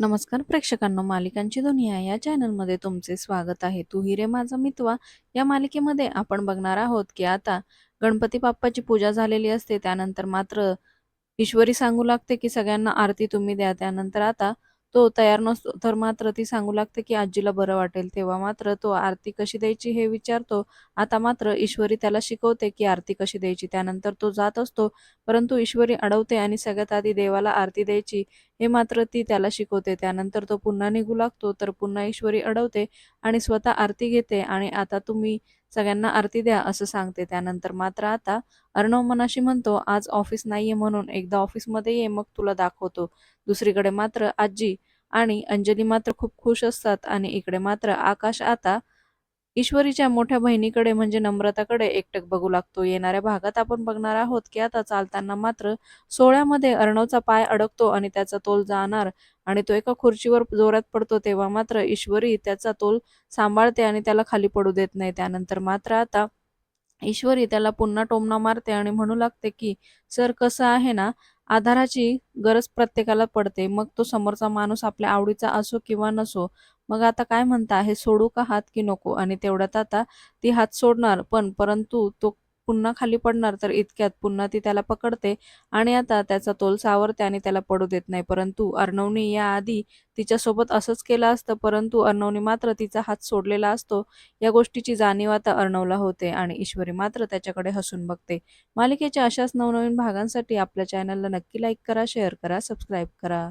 नमस्कार प्रेक्षकांनो मालिकांची दुनिया या चॅनलमध्ये तुमचे स्वागत आहे. तू हिरे माझा मितवा. या मालिकेमध्ये आपण बघणार आहोत की आता गणपती बाप्पाची पूजा झालेली असते. त्यानंतर मात्र ईश्वरी सांगू लागते की सगळ्यांना आरती तुम्ही द्या. त्यानंतर आता तो तयार नसतो तर मात्र ती सांगू लागते की आजीला बरं वाटेल. तेव्हा मात्र तो आरती कशी द्यायची हे विचारतो. आता मात्र ईश्वरी त्याला शिकवते की आरती कशी द्यायची. त्यानंतर तो जात असतो परंतु ईश्वरी अडवते आणि सगळ्यात आधी देवाला आरती द्यायची. हे मात्र ती त्याला शिकवते. त्यानंतर तो पुन्हा निघू लागतो तर पुन्हा ईश्वरी अडवते आणि स्वतः आरती घेते आणि आता तुम्ही सगळ्यांना आरती द्या असं सांगते. त्यानंतर मात्र आता अर्णव मनाशी म्हणतो आज ऑफिस नाहीये म्हणून एकदा ऑफिसमध्ये ये मग तुला दाखवतो. दुसरीकडे मात्र आजी आणि अंजली मात्र खूप खुश असतात आणि इकडे मात्र आकाश आता ईश्वरीच्या मोठ्या बहिणीकडे म्हणजे नम्रताकडे एकटक बघू लागतो. येणाऱ्या भागात आपण बघणार आहोत की आता चालताना मात्र सोहळ्यामध्ये अर्णवचा पाय अडकतो आणि त्याचा तोल जाणार आणि तो एका खुर्चीवर जोरात पडतो तेव्हा मात्र ईश्वरी त्याचा तोल सांभाळते आणि त्याला खाली पडू देत नाही. त्यानंतर मात्र आता ईश्वरी त्याला पुन्हा टोमणा मारते आणि म्हणू लागते की सर कसं आहे ना आधाराची गरज प्रत्येकाला पडते. मग तो समोरचा माणूस आपल्या आवडीचा असो किंवा नसो मग आता काय म्हणता हे सोडू का हात की नको? आणि तेवढ्यात आता ती हात सोडणार पण परंतु तो पुन्हा खाली पडणार तर इतक्यात पुन्हा ती त्याला पकडते आणि आता त्याचा तोल सावरते आणि त्याला पडू देत नाही. परंतु अर्णवनी याआधी तिच्यासोबत असंच केलं असतं परंतु अर्णवनी मात्र तिचा हात सोडलेला असतो. या गोष्टीची जाणीव आता अर्णवला होते आणि ईश्वरी मात्र त्याच्याकडे हसून बघते. मालिकेच्या अशाच नवनवीन भागांसाठी आपल्या चॅनलला नक्की लाईक करा शेअर करा सबस्क्राईब करा.